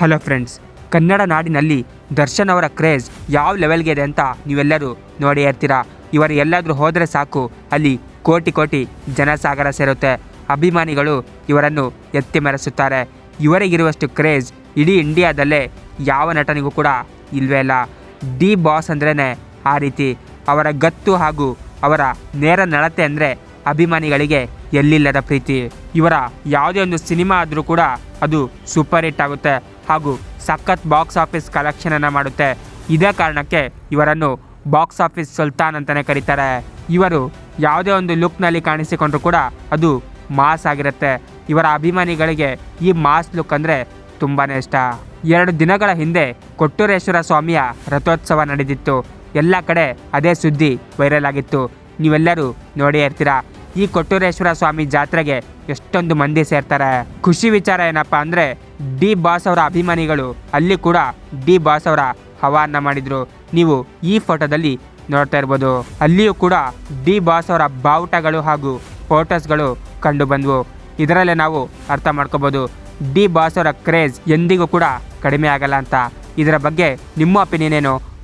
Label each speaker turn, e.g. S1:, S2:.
S1: Hello friends, Kannada ನಾಡಿನಲ್ಲಿ ದರ್ಶನ್ ಅವರ craze ಯಾವ ಲೆವೆಲ್ಗೆ ಇದೆ ಅಂತ ನೀವೆಲ್ಲರೂ ನೋಡಿ ಇರ್ತೀರಾ ಇವರು ಎಲ್ಲಾದರೂ ಹೋದರೆ ಸಾಕು, ಅಲ್ಲಿ ಕೋಟಿ ಕೋಟಿ ಜನಸಾಗರ ಸೇರುತ್ತೆ. ಅಭಿಮಾನಿಗಳು ಇವರನ್ನು ಎತ್ತಿ ಮೆರೆಸುತ್ತಾರೆ. ಇವರಿಗಿರುವಷ್ಟು ಕ್ರೇಜ್ ಇಡೀ ಇಂಡಿಯಾದಲ್ಲೇ ಯಾವ ನಟನಿಗೂ ಕೂಡ ಇಲ್ವೇ ಇಲ್ಲ. ಡಿ ಬಾಸ್ ಅಂದ್ರೇ ಆ ರೀತಿ. ಅವರ ಗತ್ತು ಹಾಗೂ ಅವರ ನೇರ ನಡತೆ ಅಂದರೆ ಅಭಿಮಾನಿಗಳಿಗೆ ಎಲ್ಲಿಲ್ಲದ ಪ್ರೀತಿ. ಇವರ ಯಾವುದೇ ಒಂದು ಸಿನಿಮಾ ಆದರೂ ಕೂಡ ಅದು ಸೂಪರ್ ಹಿಟ್ ಆಗುತ್ತೆ ಹಾಗೂ ಸಖತ್ ಬಾಕ್ಸ್ ಆಫೀಸ್ ಕಲೆಕ್ಷನನ್ನು ಮಾಡುತ್ತೆ. ಇದೇ ಕಾರಣಕ್ಕೆ ಇವರನ್ನು ಬಾಕ್ಸ್ ಆಫೀಸ್ ಸುಲ್ತಾನ್ ಅಂತಲೇ ಕರೀತಾರೆ. ಇವರು ಯಾವುದೇ ಒಂದು ಲುಕ್ನಲ್ಲಿ ಕಾಣಿಸಿಕೊಂಡ್ರೂ ಕೂಡ ಅದು ಮಾಸ್ ಆಗಿರುತ್ತೆ. ಇವರ ಅಭಿಮಾನಿಗಳಿಗೆ ಈ ಮಾಸ್ ಲುಕ್ ಅಂದರೆ ತುಂಬಾ ಇಷ್ಟ. ಎರಡು ದಿನಗಳ ಹಿಂದೆ ಕೊಟ್ಟೂರೇಶ್ವರ ಸ್ವಾಮಿಯ ರಥೋತ್ಸವ ನಡೆದಿತ್ತು. ಎಲ್ಲ ಕಡೆ ಅದೇ ಸುದ್ದಿ ವೈರಲ್ ಆಗಿತ್ತು. ನೀವೆಲ್ಲರೂ ನೋಡೇ ಇರ್ತೀರಾ? ಈ ಕೊಟ್ಟೂರೇಶ್ವರ ಸ್ವಾಮಿ ಜಾತ್ರೆಗೆ ಎಷ್ಟೊಂದು ಮಂದಿ ಸೇರ್ತಾರೆ. ಖುಷಿ ವಿಚಾರ ಏನಪ್ಪ ಅಂದರೆ ಡಿ ಬಾಸ್ ಅವರ ಅಭಿಮಾನಿಗಳು ಅಲ್ಲಿ ಕೂಡ ಡಿ ಬಾಸ್ ಅವರ ಹವಾನ ಮಾಡಿದರು. ನೀವು ಈ ಫೋಟೋದಲ್ಲಿ ನೋಡ್ತಾ ಇರ್ಬೋದು. ಅಲ್ಲಿಯೂ ಕೂಡ ಡಿ ಬಾಸ್ ಅವರ ಬಾವುಟಗಳು ಹಾಗೂ ಫೋಟೋಸ್ಗಳು ಕಂಡು ಬಂದವು. ಇದರಲ್ಲೇ ನಾವು ಅರ್ಥ ಮಾಡ್ಕೋಬೋದು. ಡಿ ಬಾಸ್ ಅವರ ಕ್ರೇಜ್ ಎಂದಿಗೂ ಕೂಡ ಕಡಿಮೆ ಆಗಲ್ಲ ಅಂತ. ಇದರ ಬಗ್ಗೆ ನಿಮ್ಮ ಒಪಿನಿಯನ್ ಏನು?